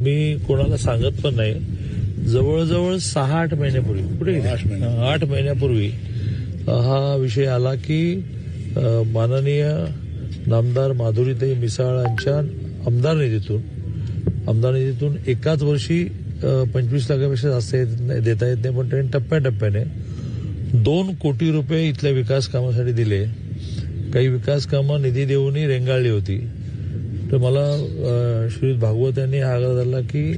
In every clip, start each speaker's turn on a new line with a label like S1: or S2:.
S1: मी कोणाला सांगत पण नाही जवळजवळ सहा आठ महिन्यापूर्वी कुठे?
S2: आठ महिने.
S1: आठ महिन्यापूर्वी हा विषय आला की माननीय नामदार माधुरीताई मिसाळांच्या आमदार निधीतून आमदार निधीतून एकाच वर्षी पंचवीस लाखापेक्षा जास्त येत नाही- देता येत नाही पण त्यांनी टप्प्याटप्प्याने दोन कोटी रुपये इथल्या विकास कामासाठी दिले काही विकास कामं निधी देऊनही रेंगाळली होती तर मला श्री भागवत यांनी हा आग्रह धरला की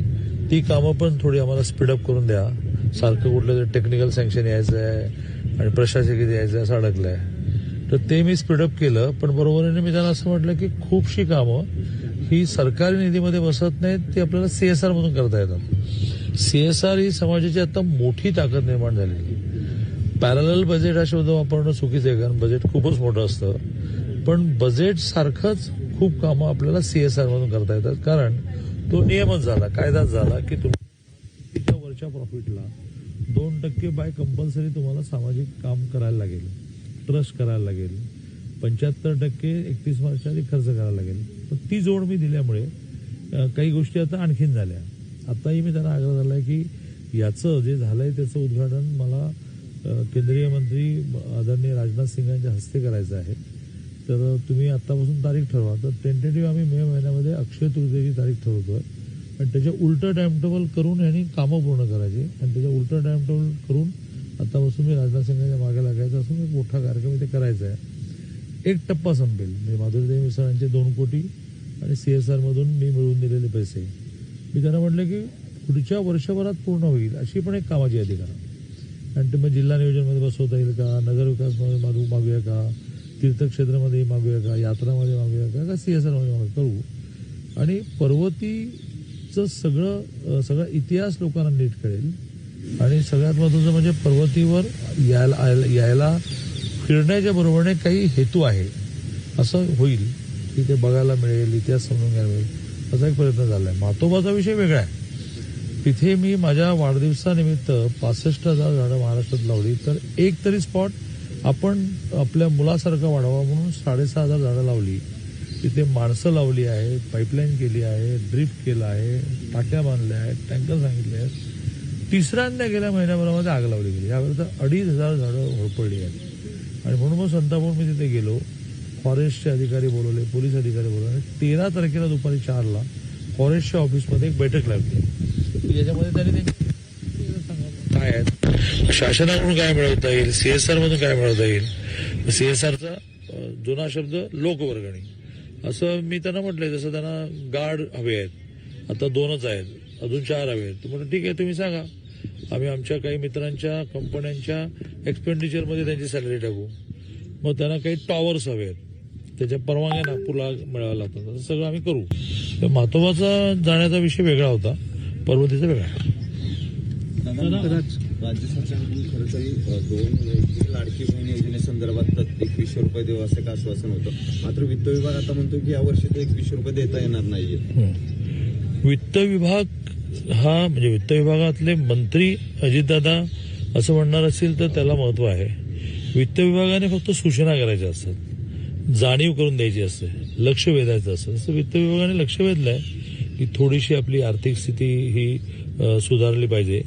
S1: ती कामं पण थोडी आम्हाला स्पीडअप करून द्या. सारखं कुठलं तरी टेक्निकल सँक्शन यायचं आहे आणि प्रशासकीय यायचं आहे असं आहे तर ते मी स्पीडअप केलं पण बरोबरीने मी त्यांना असं म्हटलं की खूपशी कामं ही सरकारी निधीमध्ये बसत नाहीत ती आपल्याला सीएसआर मधून करता येतात. सीएसआर ही समाजाची आता मोठी ताकद निर्माण झालेली पॅरल बजेट हा शब्द वापरणं चुकीचं आहे कारण बजेट खूपच मोठं असतं. पण बजेट सारखंच खूप कामं आपल्याला सी एस आरमधून करता येतात. कारण तो नियमच झाला कायदाच झाला की तुम्ही वरच्या प्रॉफिटला दोन टक्के बाय कंपल्सरी तुम्हाला सामाजिक काम करायला लागेल ट्रस्ट करायला लागेल पंच्याहत्तर टक्के एकतीस मार्च आधी खर्च करायला लागेल. पण ती जोड मी दिल्यामुळे काही गोष्टी आता आणखीन झाल्या. आताही मी त्यांना आग्रह झाला आहे की याचं जे झालं आहे त्याचं उद्घाटन मला केंद्रीय मंत्री आदरणीय राजनाथ सिंग यांच्या हस्ते करायचं आहे. तर तुम्ही आतापासून तारीख ठरवा. तर टेंटेटिव्ह आम्ही मे महिन्यामध्ये अक्षय तृतीयेची तारीख ठरवतोय. आणि त्याच्या उलटं टाइम टेबल करून यांनी कामं पूर्ण करायची. आणि त्याच्या उलटं टाइम टेबल करून आतापासून मी राजनाथ सिंगांच्या मागे लागायचं असून एक मोठा कार्यक्रम इथे करायचा आहे. एक टप्पा संपेल. म्हणजे माधुरीदेवी मिसळांचे दोन कोटी आणि सी एस आरमधून मी मिळवून दिलेले पैसे. मी त्यांना म्हटलं की पुढच्या वर्षभरात पूर्ण होईल अशी पण एक कामाची यादी करा. आणि ते मग जिल्हा नियोजनमध्ये बसवता येईल का? नगरविकासमध्ये मागू मागूया का? तीर्थक्षेत्रामध्ये मागूया का? यात्रामध्ये मागूया का? का सीएसआरमध्ये मागूया? करू आणि पर्वतीचं सगळं सगळा इतिहास लोकांना नीट कळेल. आणि सगळ्यात महत्वाचं म्हणजे पर्वतीवर यायला यायला फिरण्याच्या बरोबरने काही हेतू आहे. असं होईल. की ते बघायला मिळेल इतिहास समजून घ्यायला मिळेल. असा एक प्रयत्न झाला आहे मातोबाचा विषय वेगळा आहे. तिथे मी माझ्या वाढदिवसानिमित्त पासष्ट हजार झाडं महाराष्ट्रात लावली. तर एक तरी स्पॉट आपण आपल्या मुलासारखं वाढवा म्हणून साडेसहा हजार झाडं लावली. तिथे माणसं लावली आहेत पाईपलाईन केली आहे ड्रिफ्ट केलं आहे टाक्या बांधल्या आहेत टँकर सांगितले आहेत. तिसऱ्यांदा गेल्या महिन्याभरामध्ये आग लावली गेली. यावेळी तर अडीच हजार झाडं होळपडली आहेत. आणि म्हणून मग संतापूर मी तिथे गेलो. फॉरेस्टचे अधिकारी बोलवले पोलीस अधिकारी बोलवले. तेरा तारखेला दुपारी चारला फॉरेस्टच्या ऑफिसमध्ये एक बैठक लागली. ज्याच्यामध्ये त्यांनी काय आहेत शासनाकडून काय मिळवता येईल? सीएसआर मधून काय मिळवता येईल? सीएसआरचा जुना शब्द लोकवर्गणी. असं मी त्यांना म्हटलंय जसं त्यांना गार्ड हवे आहेत आता दोनच आहेत अजून चार हवे आहेत. म्हणून ठीक आहे तुम्ही सांगा. आम्ही आमच्या काही मित्रांच्या कंपन्यांच्या एक्सपेंडिचरमध्ये त्यांची सॅलरी टाकू. मग त्यांना काही टॉवर्स हवे आहेत. त्याच्या परवानग्या नागपूरला मिळाव्या लागतात. असं सगळं आम्ही करू. तर मातोबाचा जाण्याचा विषय वेगळा होता. पर्वतीचा वेगळा.
S3: राज्य शासनाकडून खरं तरी दोन वेगळी लाडकी बहीण योजनेसंदर्भात प्रत्येक एकवीसशे रुपये देऊ असं एक आश्वासन होतं. मात्र वित्त विभाग आता म्हणतो की यावर्षी ते एकवीसशे रुपये देता येणार नाहीये.
S1: वित्त विभाग हा म्हणजे वित्त विभागातले मंत्री अजितदादा असं म्हणणार असेल तर त्याला महत्त्व आहे. वित्त विभागाने फक्त सूचना करायच्या असतात. जाणीव करून द्यायची असते. लक्ष वेधायचं असतं. तसं वित्त विभागाने लक्ष वेधलंय की थोडीशी आपली आर्थिक स्थिती ही सुधारली पाहिजे.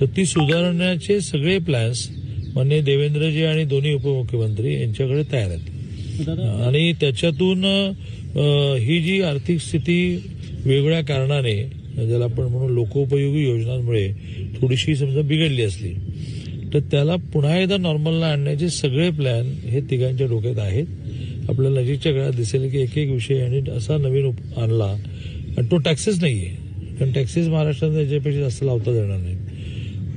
S1: तर ती सुधारण्याचे सगळे प्लॅन्स मान्य देवेंद्रजी आणि दोन्ही उपमुख्यमंत्री यांच्याकडे तयार आहेत. आणि त्याच्यातून ही जी आर्थिक स्थिती वेगळ्या कारणाने ज्याला आपण म्हणून लोकोपयोगी योजनांमुळे थोडीशी समजा बिघडली असली तर त्याला पुन्हा एकदा नॉर्मलला आणण्याचे सगळे प्लॅन हे तिघांच्या डोक्यात आहेत. आपल्याला नजीकच्या काळात दिसेल की एक एक विषय यांनी असा नवीन आणला. आणि तो टॅक्सेस नाहीये. कारण टॅक्सेस महाराष्ट्रात याच्यापेक्षा जास्त लावता येणार नाही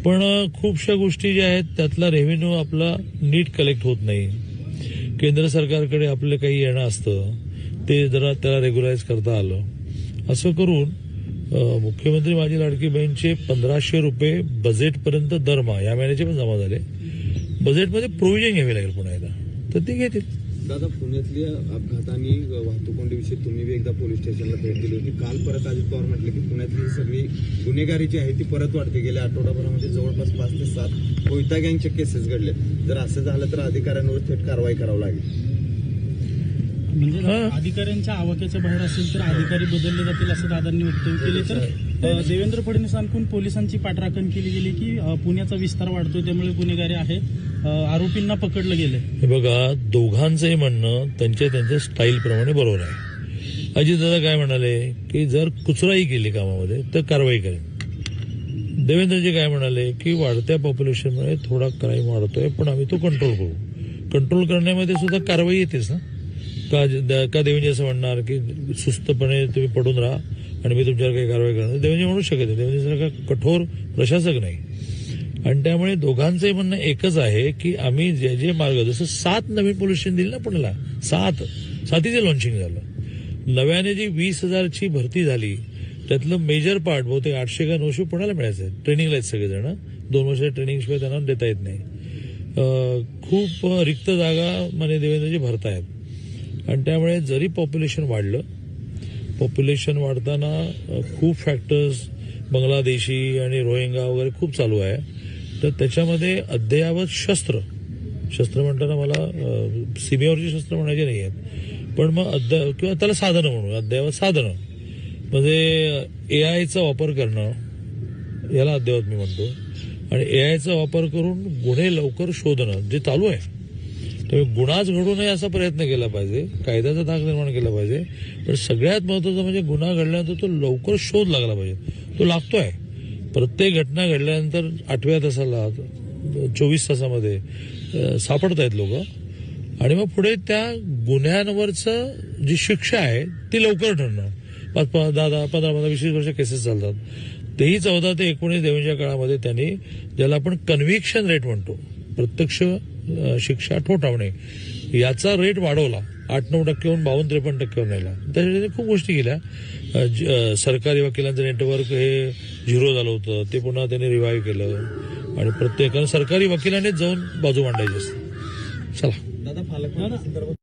S1: पण खूपशा गोष्टी ज्या आहेत त्यातला रेव्हेन्यू आपला नीट कलेक्ट होत नाही. केंद्र सरकारकडे आपलं काही येणं असतं ते जरा त्याला रेग्युलाइज करता आलं. असं करून मुख्यमंत्री माझी लाडकी बहीणचे पंधराशे रुपये बजेटपर्यंत दरमा या महिन्याचे पण जमा झाले. बजेटमध्ये प्रोव्हिजन घ्यावी लागेल पुन्हा एकदा. तर ती घेतील.
S3: दादा पुण्यातल्या अपघातांनी वाहतूक कोंडीविषयी तुम्ही बी एकदा पोलीस स्टेशनला भेट दिली होती. काल परत अजित पवार म्हटले की पुण्यातली सगळी गुन्हेगारी जी आहे ती परत वाढते. गेल्या आठवडाभरामध्ये जवळपास पाच ते सात कोयता गँगचे केसेस घडले. जर असं झालं तर अधिकाऱ्यांवर थेट कारवाई करावी लागेल.
S4: म्हणजे. अधिकाऱ्यांच्या आवाक्याच्या बाहेर असेल तर अधिकारी बदलले जातील असं दादांनी वक्तव्य केले तर
S2: देवेंद्र फडणवीसांकडून पोलिसांची पाठराखण केली गेली की पुण्याचा विस्तार वाढतोय त्यामुळे गुन्हेगारी आहे. आरोपींना पकडलं गेलंय.
S1: हे बघा दोघांचंही म्हणणं त्यांच्या त्यांच्या स्टाईल प्रमाणे बरोबर आहे. अजितदादा काय म्हणाले? की जर कुचराई केली कामामध्ये तर कारवाई करेन. देवेंद्रजी काय म्हणाले? की वाढत्या पॉप्युलेशनमुळे थोडा क्राईम वाढतोय पण आम्ही तो कंट्रोल करू. कंट्रोल करण्यामध्ये सुद्धा कारवाई येतेच ना? का द- का देवेंद्र असं म्हणणार की सुस्तपणे तुम्ही पडून राहा आणि मी तुमच्यावर काही कारवाई करणार देवेंद्र म्हणू शकत नाही. देवेंद्रसारखा कठोर प्रशासक नाही. आणि त्यामुळे दोघांचंही म्हणणं एकच आहे की आम्ही जे जे मार्ग जसं सात नवीन पोलीस स्टेशन दिली ना पुण्याला सात सातीचं लॉन्चिंग झालं. नव्याने जी वीस हजारची भरती झाली त्यातलं मेजर पार्ट बहुतेक आठशे का नऊशे पुण्याला मिळायचं. आहे ट्रेनिंगला आहेत सगळेजण. दोन वर्ष ट्रेनिंग शिवाय त्यांना देता येत नाही. खूप रिक्त जागा म्हणजे देवेंद्रजी भरतायत. आणि त्यामुळे जरी पॉप्युलेशन वाढलं पॉप्युलेशन वाढताना खूप फॅक्टर्स बांगलादेशी आणि रोहिंगा वगैरे खूप चालू आहे. तर त्याच्यामध्ये अद्ययावत शस्त्र शस्त्र म्हणताना मला सीमेवरची शस्त्र म्हणायची नाही आहेत. पण मग अद्या किंवा त्याला साधनं म्हणू अद्ययावत साधनं. म्हणजे ए आयचा वापर करणं याला अद्ययावत मी म्हणतो. आणि ए आयचा वापर करून गुन्हे लवकर शोधणं जे चालू आहे. त्यामुळे गुन्हाच घडू नये असा प्रयत्न केला पाहिजे कायद्याचा धाक निर्माण केला पाहिजे. पण सगळ्यात महत्वाचं म्हणजे गुन्हा घडल्यानंतर तो लवकर शोध लागला पाहिजे. तो लागतोय. प्रत्येक घटना घडल्यानंतर आठव्या तासाला चोवीस तासामध्ये सापडत आहेत लोक. आणि मग पुढे त्या गुन्ह्यांवरचं जी शिक्षा आहे ती लवकर ठरणं पाच दहा दहा पंधरा पंधरा वीस वीस वर्ष केसेस चालतात. तेही चौदा ते एकोणीस देवीच्या काळामध्ये त्यांनी ज्याला आपण कन्व्हिक्शन रेट म्हणतो प्रत्यक्ष शिक्षा ठोठावणे याचा रेट वाढवला. आठ नऊ टक्क्याहून बावन्न त्रेपन्न टक्केवर नेला त्यासाठी खूप गोष्टी केल्या. सरकारी वकिलांचं नेटवर्क हे झिरो झालं होतं. ते पुन्हा त्याने रिवाईव्ह केलं. आणि प्रत्येकानं सरकारी वकिलांनीच जाऊन बाजू मांडायची असते. चला.
S3: दादा